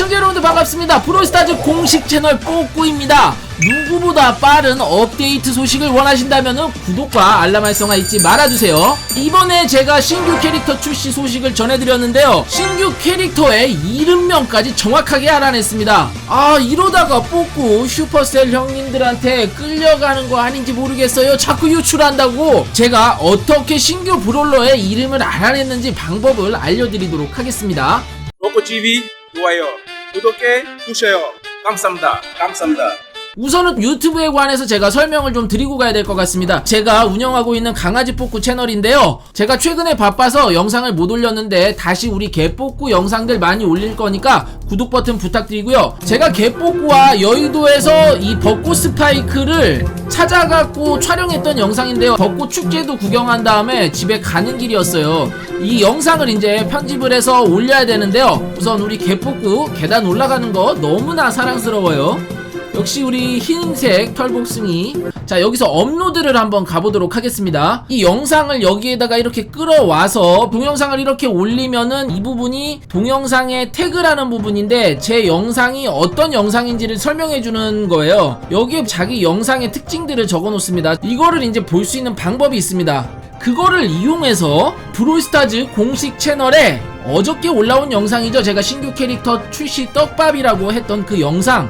시청자 여러분들 반갑습니다. 브로스타즈 공식 채널 뽀꾸입니다. 누구보다 빠른 업데이트 소식을 원하신다면 구독과 알람 활성화 잊지 말아주세요. 이번에 제가 신규 캐릭터 출시 소식을 전해드렸는데요. 신규 캐릭터의 이름명까지 정확하게 알아냈습니다. 아 이러다가 뽀꾸 슈퍼셀 형님들한테 끌려가는 거 아닌지 모르겠어요. 자꾸 유출한다고 제가 어떻게 신규 브롤러의 이름을 알아냈는지 방법을 알려드리도록 하겠습니다. 로코 TV 좋아요, 구독해 주세요. 감사합니다. 감사합니다. 우선은 유튜브에 관해서 제가 설명을 좀 드리고 가야 될 것 같습니다. 제가 운영하고 있는 강아지 뽑구 채널인데요. 제가 최근에 바빠서 영상을 못 올렸는데 다시 우리 개 뽑구 영상들 많이 올릴 거니까 구독 버튼 부탁드리고요. 제가 개 뽑구와 여의도에서 이 벚꽃 스파이크를 찾아갖고 촬영했던 영상인데요. 벚꽃 축제도 구경한 다음에 집에 가는 길이었어요. 이 영상을 이제 편집을 해서 올려야 되는데요. 우선 우리 개 뽑구 계단 올라가는 거 너무나 사랑스러워요. 역시 우리 흰색 털복숭이. 자 여기서 업로드를 한번 가보도록 하겠습니다. 이 영상을 여기에다가 이렇게 끌어와서 동영상을 이렇게 올리면은 이 부분이 동영상의 태그라는 부분인데 제 영상이 어떤 영상인지를 설명해 주는 거예요. 여기에 자기 영상의 특징들을 적어 놓습니다. 이거를 이제 볼 수 있는 방법이 있습니다. 그거를 이용해서 브롤스타즈 공식 채널에 어저께 올라온 영상이죠. 제가 신규 캐릭터 출시 떡밥이라고 했던 그 영상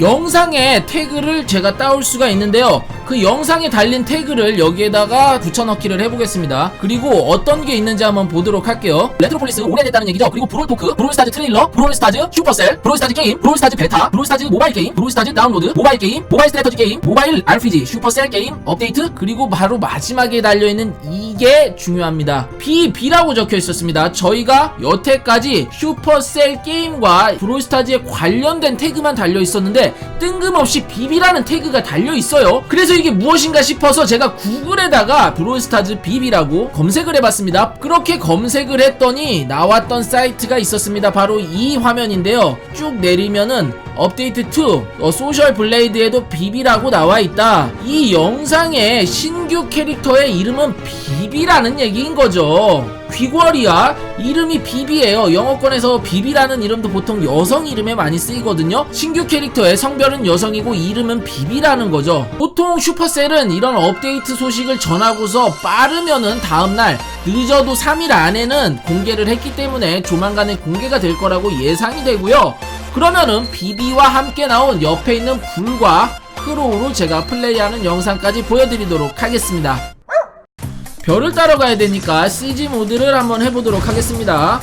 영상에 태그를 제가 따올 수가 있는데요 그 영상에 달린 태그를 여기에다가 붙여넣기를 해보겠습니다. 그리고 어떤 게 있는지 한번 보도록 할게요. 레트로폴리스 오래됐다는 얘기죠? 그리고 브롤토크 브롤스타즈 트레일러 브롤스타즈 슈퍼셀 브롤스타즈 게임 브롤스타즈 베타 브롤스타즈 모바일 게임 브롤스타즈 다운로드 모바일 게임 모바일 스트래터지 게임 모바일 RPG 슈퍼셀 게임 업데이트 그리고 바로 마지막에 달려있는 이게 중요합니다. B, B라고 적혀 있었습니다. 저희가 여태까지 슈퍼셀 게임과 브롤스타즈에 관련된 태그만 달려 있었는데 뜬금없이 비비라는 태그가 달려 있어요. 그래서 이게 무엇인가 싶어서 제가 구글에다가 브롤스타즈 비비라고 검색을 해봤습니다. 그렇게 검색을 했더니 나왔던 사이트가 있었습니다. 바로 이 화면인데요. 쭉 내리면은 업데이트 2 어, 소셜 블레이드에도 비비라고 나와 있다. 이 영상의 신규 캐릭터의 이름은 비비라는 얘기인 거죠. 귀걸이야? 이름이 비비예요. 영어권에서 비비라는 이름도 보통 여성 이름에 많이 쓰이거든요. 신규 캐릭터의 성별은 여성이고 이름은 비비라는 거죠. 보통 슈퍼셀은 이런 업데이트 소식을 전하고서 빠르면은 다음날 늦어도 3일 안에는 공개를 했기 때문에 조만간에 공개가 될 거라고 예상이 되고요. 그러면은 비비와 함께 나온 옆에 있는 불과 크로우로 제가 플레이하는 영상까지 보여드리도록 하겠습니다 별을 따러 가야 되니까 CG 모드를 한번 해보도록 하겠습니다.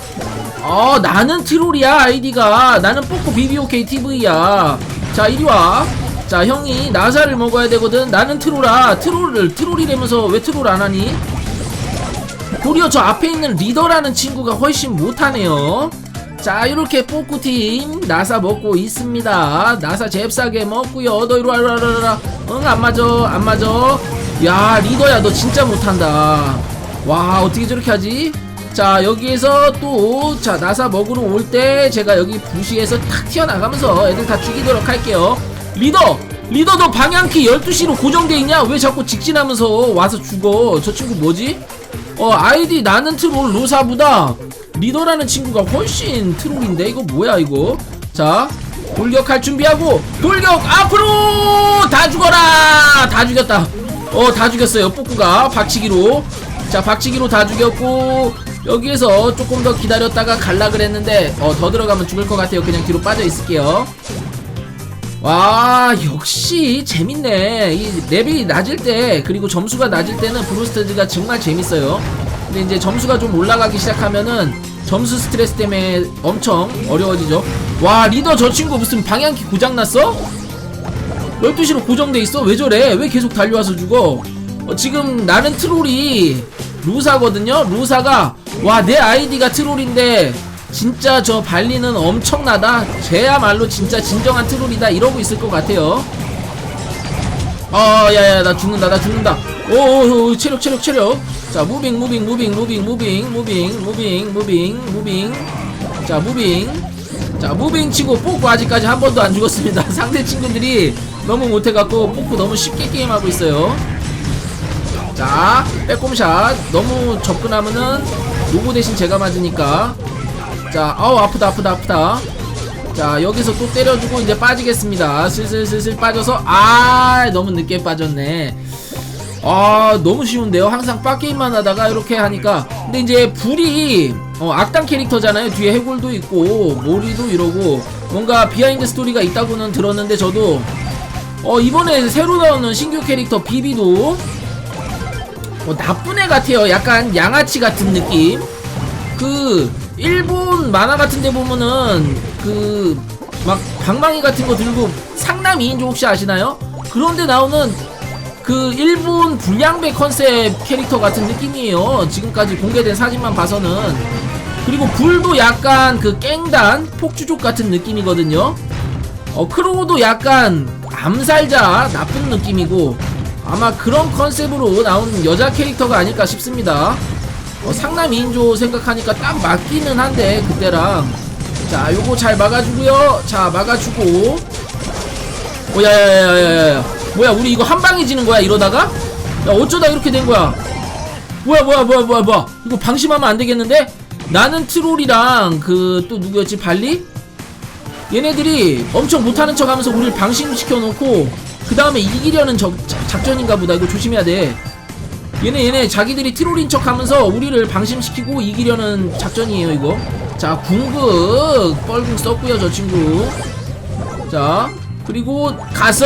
어, 나는 트롤이야, 아이디가. 나는 뽀꼬 BBOK TV야. 자, 이리 와. 자, 형이 나사를 먹어야 되거든. 나는 트롤아. 트롤을, 트롤이라면서 왜 트롤 안 하니? 도리어 저 앞에 있는 리더라는 친구가 훨씬 못하네요. 자, 이렇게 뽀꾸팀 나사 먹고 있습니다. 나사 잽싸게 먹고요. 너 이리 와, 이리 와, 이리 와. 응, 안 맞아, 안 맞아. 야 리더야 너 진짜 못한다. 와 어떻게 저렇게 하지? 자 여기에서 또 자 나사 먹으러 올 때 제가 여기 부시에서 탁 튀어나가면서 애들 다 죽이도록 할게요. 리더 리더 너 방향키 12시로 고정돼 있냐? 왜 자꾸 직진하면서 와서 죽어? 저 친구 뭐지? 어 아이디 나는 트롤 로사보다. 리더라는 친구가 훨씬 트롤인데? 이거 뭐야 이거? 자 돌격할 준비하고 돌격 앞으로! 다 죽어라! 다 죽였다 어 다 죽였어요 뿌꾸가. 박치기로. 자 박치기로 다 죽였고 여기에서 조금 더 기다렸다가 갈라 그랬는데 어 더 들어가면 죽을 것 같아요. 그냥 뒤로 빠져 있을게요. 와 역시 재밌네. 이 랩이 낮을 때 그리고 점수가 낮을 때는 브루스터즈가 정말 재밌어요. 근데 이제 점수가 좀 올라가기 시작하면은 점수 스트레스 때문에 엄청 어려워지죠. 와 리더 저 친구 무슨 방향키 고장났어? 12시로 고정돼 있어? 왜 저래? 왜 계속 달려와서 죽어? 어, 지금 나는 트롤이 루사거든요? 루사가 와 내 아이디가 트롤인데 진짜 저 발리는 엄청나다 쟤야말로 진짜 진정한 트롤이다 이러고 있을 것 같아요 어 야야 나 죽는다 나 죽는다 오오 체력 체력 체력 자 무빙 무빙 무빙 무빙 무빙 무빙 무빙 무빙 무빙 자 무빙 자 무빙 치고 뽑고 아직까지 한 번도 안 죽었습니다 상대 친구들이 너무 못해갖고 뽑고 너무 쉽게 게임하고 있어요. 자 빼꼼샷. 너무 접근하면은 로고 대신 제가 맞으니까. 자 아우 아프다 아프다 아프다. 자 여기서 또 때려주고 이제 빠지겠습니다. 슬슬슬슬 빠져서 아 너무 늦게 빠졌네. 아 너무 쉬운데요? 항상 빡게임만 하다가 이렇게 하니까. 근데 이제 불이 어, 악당 캐릭터잖아요. 뒤에 해골도 있고 모리도 이러고. 뭔가 비하인드 스토리가 있다고는 들었는데 저도 어 이번에 새로 나오는 신규 캐릭터 비비도 어, 나쁜 애 같아요 약간 양아치 같은 느낌 그 일본 만화 같은 데 보면은 그 막 방망이 같은 거 들고 상남 2인조 혹시 아시나요? 그런데 나오는 그 일본 불량배 컨셉 캐릭터 같은 느낌이에요. 지금까지 공개된 사진만 봐서는 그리고 불도 약간 그 깽단 폭주족 같은 느낌이거든요. 어 크로우도 약간 암살자 나쁜 느낌이고 아마 그런 컨셉으로 나온 여자 캐릭터가 아닐까 싶습니다. 어, 상남 2인조 생각하니까 딱 맞기는 한데 그때랑. 자 요거 잘 막아주고요. 자 막아주고. 오야야야야야 뭐야 우리 이거 한 방에 지는 거야 이러다가? 야 어쩌다 이렇게 된 거야? 뭐야 뭐야 뭐야 뭐야 뭐야. 이거 방심하면 안 되겠는데? 나는 트롤이랑 그 또 누구였지? 발리 얘네들이 엄청 못하는 척 하면서 우리를 방심시켜 놓고 그 다음에 이기려는 적, 자- 작전인가 보다. 이거 조심해야 돼. 얘네 얘네 자기들이 트롤인 척 하면서 우리를 방심시키고 이기려는 작전이에요 이거. 자 궁극 뻘궁 썼고요 저 친구. 자 그리고 가서!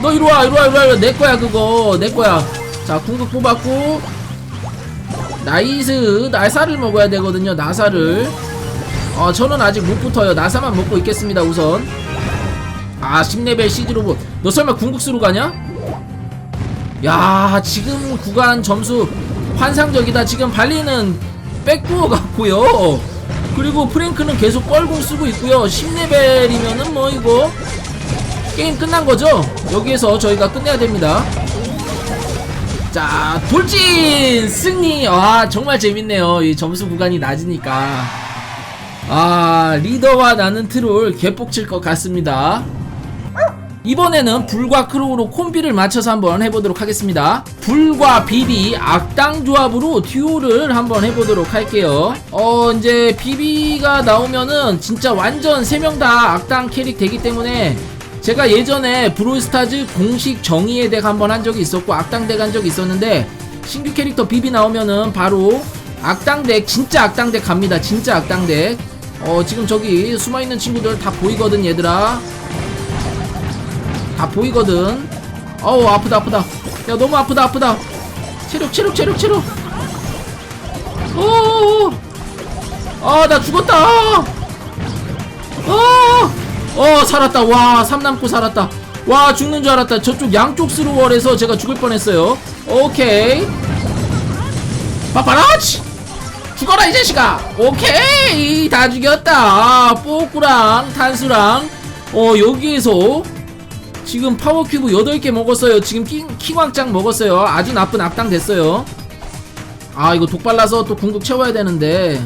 너 이리와 이리와 이리와 이리와. 내 거야 그거. 내 거야. 자 궁극 뽑았고. 나이스. 나사를 먹어야 되거든요 나사를 어 저는 아직 못 붙어요. 나사만 먹고 있겠습니다 우선. 아 10레벨 CG 로봇. 너 설마 궁극수로 가냐? 야 지금 구간 점수 환상적이다. 지금 발리는 백도어 같고요. 그리고 프랭크는 계속 뻘궁 쓰고 있고요. 10레벨이면은 뭐 이거 게임 끝난 거죠? 여기에서 저희가 끝내야 됩니다. 자 돌진 승리. 아 정말 재밌네요. 이 점수 구간이 낮으니까 아 리더와 나는 트롤 개뻑칠 것 같습니다 이번에는 불과 크로우로 콤비를 맞춰서 한번 해보도록 하겠습니다. 불과 비비 악당 조합으로 듀오를 한번 해보도록 할게요. 어 이제 비비가 나오면은 진짜 완전 세명다 악당 캐릭 되기 때문에 제가 예전에 브롤스타즈 공식 정의의 덱 한번 한 적이 있었고 악당 덱 한 적이 있었는데 신규 캐릭터 비비 나오면은 바로 악당 덱 진짜 악당 덱 갑니다. 진짜 악당 덱. 어 지금 저기 숨어있는 친구들 다 보이거든 얘들아. 다 보이거든. 어우 아프다 아프다. 야 너무 아프다 아프다. 체력 체력 체력 체력. 어어어. 아나 죽었다. 어. 어 살았다. 와 삼남고 살았다. 와 죽는 줄 알았다. 저쪽 양쪽 스루월에서 제가 죽을 뻔했어요. 오케이. 파파라치. 죽어라 이 자식아. 오케이 다 죽였다. 아, 뽀꾸랑 탄수랑 어 여기에서 지금 파워큐브 8개 먹었어요. 지금 키, 키왕짱 먹었어요. 아주 나쁜 악당 됐어요. 아, 이거 독 발라서 또 궁극 채워야 되는데.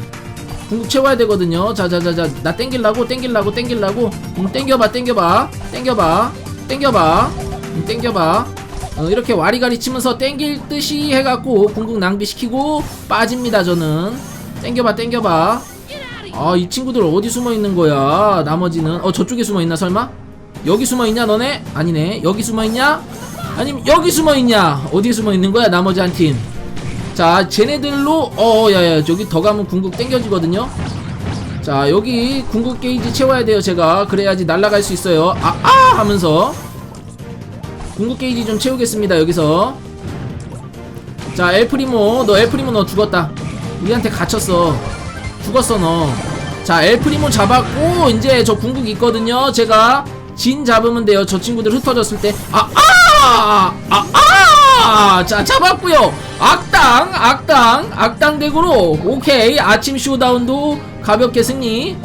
궁극 채워야 되거든요. 자, 자, 자, 자. 나 땡길라고, 땡길라고, 땡길라고. 음, 땡겨봐, 땡겨봐. 땡겨봐. 땡겨봐. 음, 땡겨봐. 어, 이렇게 와리가리 치면서 땡길 듯이 해갖고 궁극 낭비시키고 빠집니다, 저는. 땡겨봐, 땡겨봐. 아, 이 친구들 어디 숨어 있는 거야? 나머지는. 어, 저쪽에 숨어 있나, 설마? 여기 숨어 있냐 너네? 아니네 여기 숨어 있냐? 아니면 여기 숨어 있냐? 어디에 숨어 있는 거야 나머지 한 팀? 자 쟤네들로 어 야야 저기 더 가면 궁극 땡겨지거든요. 자 여기 궁극 게이지 채워야 돼요 제가 그래야지 날아갈 수 있어요. 아아 하면서 궁극 게이지 좀 채우겠습니다 여기서. 자 엘프리모 너 엘프리모 너 죽었다. 우리한테 갇혔어. 죽었어 너. 자 엘프리모 잡았고 이제 저 궁극 있거든요. 제가 진 잡으면 돼요. 저 친구들 흩어졌을 때아아아아자 잡았고요. 악당 악당 악당 덱으로. 오케이. 아침 쇼다운도 가볍게 승리.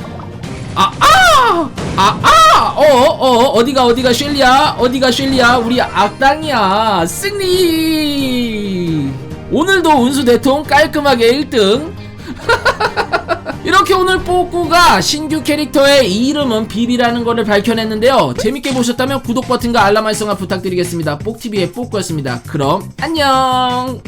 아아 아 아 어 어 어디가 어디가 쉘리야 어디가 쉘리야 우리 악당이야 승리 오늘도 운수 대통 깔끔하게 1등 이렇게 오늘 뽀꾸가 신규 캐릭터의 이름은 비비라는 것을 밝혀냈는데요. 재밌게 보셨다면 구독 버튼과 알람 활성화 부탁드리겠습니다. 뽁TV의 뽀꾸였습니다. 그럼 안녕!